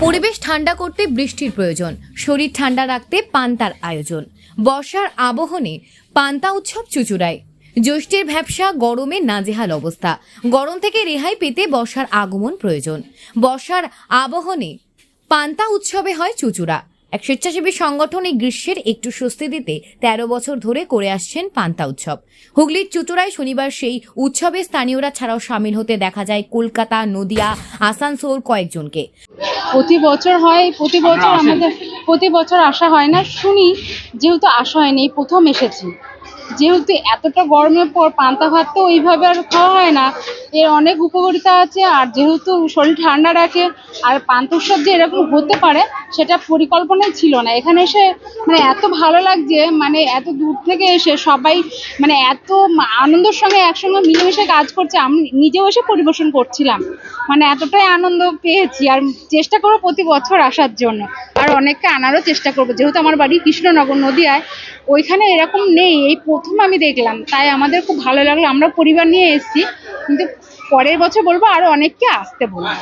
পরিবেশ ঠান্ডা করতে বৃষ্টির প্রয়োজন, শরীর ঠান্ডা রাখতে পান্তার আয়োজন। বর্ষার আবহনে পান্তা উৎসব চুচুড়ায়। জ্যৈষ্ঠের ভ্যাবসা, গরমে নাজেহাল অবস্থা। গরম থেকে রেহাই পেতে বর্ষার আগমন প্রয়োজন। বর্ষার আবহনে পান্তা উৎসবে হয় চুচুড়া। এক স্বেচ্ছাসেবী সংগঠন এই গ্রীষ্মের একটু স্বস্তি দিতে তেরো বছর ধরে করে আসছেন পান্তা উৎসব। হুগলির চুচুড়ায় শনিবার সেই উৎসবে স্থানীয়রা ছাড়াও সামিল হতে দেখা যায় কলকাতা নদিয়া আসানসোল কয়েকজনকে। প্রতি বছর হয় প্রতি বছর আমাদের প্রতি বছর আসা হয় না। শুনি, যেহেতু আসা হয়নি এই প্রথম এসেছি। যেহেতু এতটা গরমের পর পান্তা ভাত তো ওইভাবে আর খাওয়া হয় না, এর অনেক উপকারিতা আছে। আর যেহেতু শরীর ঠান্ডা রাখে, আর পান্তা উৎসব যে এরকম হতে পারে, সেটা পরিকল্পনাই ছিল না। এখানে এসে মানে এত ভালো লাগছে মানে এত দূর থেকে এসে সবাই মানে এত আনন্দের সঙ্গে একসঙ্গে মিলেমিশে কাজ করছে। আমি নিজেও এসে পরিবেশন করছিলাম। মানে এতটাই আনন্দ পেয়েছি। আর চেষ্টা করো প্রতি বছর আসার জন্য। আর অনেককে আনারও চেষ্টা করব। যেহেতু আমার বাড়ি কৃষ্ণনগর নদিয়ায়, ওইখানে এরকম নেই। এই প্রথম আমি দেখলাম। তাই আমাদের খুব ভালো লাগল। আমরা পরিবার নিয়ে এসেছি। কিন্তু পরের বছর বলব আরও অনেককে আসতে বলব।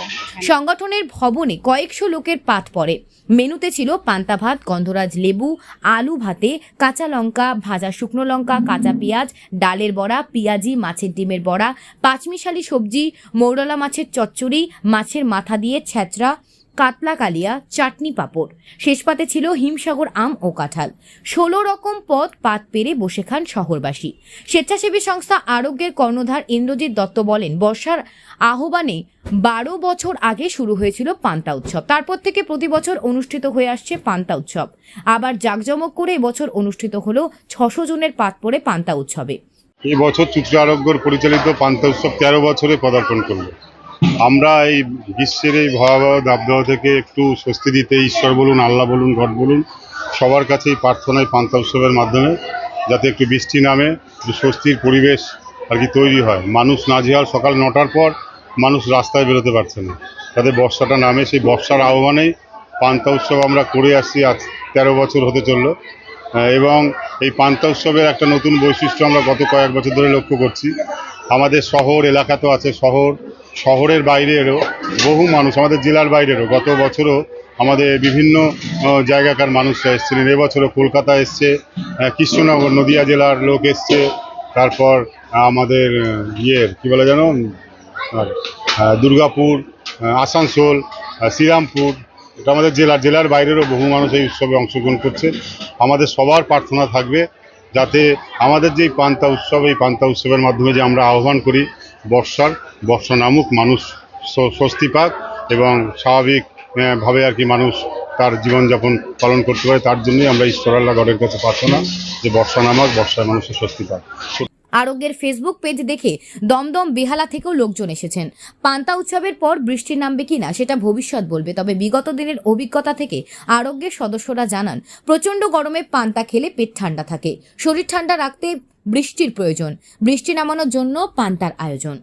সংগঠনের ভবনে কয়েকশো লোকের পাত পড়ে। মেনুতে ছিল পান্তা ভাত, গন্ধরাজ লেবু, আলু ভাতে, কাঁচা লঙ্কা, ভাজা শুকনো লঙ্কা, কাঁচা পেঁয়াজ, ডালের বড়া, পেঁয়াজি, মাছের ডিমের বড়া, পাঁচমিশালি সবজি, মৌরলা মাছের চচ্চড়ি, মাছের মাথা দিয়ে ছ্যাঁচড়া কাতলা কালিয়া, চাটনি পাঁপড়। শেষ পাতে ছিল হিমসাগর আম ও কাঁঠাল। ষোলো রকম পদ পাত পেরে বসে খান শহরবাসী। স্বেচ্ছাসেবী সংস্থা আরোগ্যের কর্ণধার ইন্দ্রজিৎ দত্ত বলেন, বর্ষার আহ্বানে বারো বছর আগে শুরু হয়েছিল পান্তা উৎসব। তারপর থেকে প্রতি বছর অনুষ্ঠিত হয়ে আসছে পান্তা উৎসব। আবার জাঁকজমক করে এবছর অনুষ্ঠিত হলো ছশো জনের পাত পড়ে পান্তা উৎসবে। এই বছর আরোগ্যর পরিচালিত পান্তা উৎসব তেরো বছরে পদার্পণ করল। আমরা এই গ্রীষ্মের এই ভয়াবহ দাবদাহ থেকে একটু স্বস্তি দিতে, ঈশ্বর বলুন, আল্লাহ বলুন ঘট বলুন, সবার কাছেই প্রার্থনায় পান্তা উৎসবের মাধ্যমে যাতে একটু বৃষ্টি নামে স্বস্তির পরিবেশ আর কি তৈরি হয়। মানুষ নাজেহাল সকাল নটার পর মানুষ রাস্তায় বেরোতে পারছে না। যাতে বর্ষাটা নামে, সেই বর্ষার আহ্বানেই পান্তা উৎসব আমরা করে আসছি আজ, তেরো বছর হতে চলল। এবং এই পান্তা উৎসবের একটা নতুন বৈশিষ্ট্য আমরা গত কয়েক বছর ধরে লক্ষ্য করছি। আমাদের শহর, এলাকা তো আছে শহর শহরের বাইরেরও, বহু মানুষ, আমাদের জেলার বাইরেরও, গত বছরও আমাদের বিভিন্ন জায়গাকার মানুষরা এসেছিলেন। এবছরও কলকাতা এসছে কৃষ্ণনগর, নদিয়া জেলার লোক এসছে, তারপর আমাদের ইয়ের, কী বলে যেন? দুর্গাপুর আসানসোল শ্রীরামপুর, এটা আমাদের জেলার জেলার বাইরেরও বহু মানুষ এই উৎসবে অংশগ্রহণ করছে। আমাদের সবার প্রার্থনা থাকবে যাতে আমাদের যে এই পান্তা উৎসব, এই পান্তা উৎসবের মাধ্যমে যে আমরা আহ্বান করি বর্ষার, বর্ষা নামুক, মানুষ স্ব- স্বস্তি পাক এবং স্বাভাবিক ভাবে আর কি মানুষ তার জীবনযাপন পালন করতে পারে, তার জন্যই আমরা ঈশ্বর আল্লাহ গডের কাছে প্রার্থনা যে বর্ষা নামাক, বর্ষায় মানুষের স্বস্তি পাক। আরোগ্যের ফেসবুক পেজ দেখে দমদম, বেহালা থেকেও লোকজন এসেছেন। পান্তা উৎসবের পর বৃষ্টি নামবে কিনা সেটা ভবিষ্যৎ বলবে, তবে বিগত দিনের অভিজ্ঞতা থেকে আরোগ্যের সদস্যরা জানান, প্রচণ্ড গরমে পান্তা খেলে পেট ঠান্ডা থাকে। শরীর ঠান্ডা রাখতে বৃষ্টির প্রয়োজন। বৃষ্টি নামানোর জন্য পান্তার আয়োজন।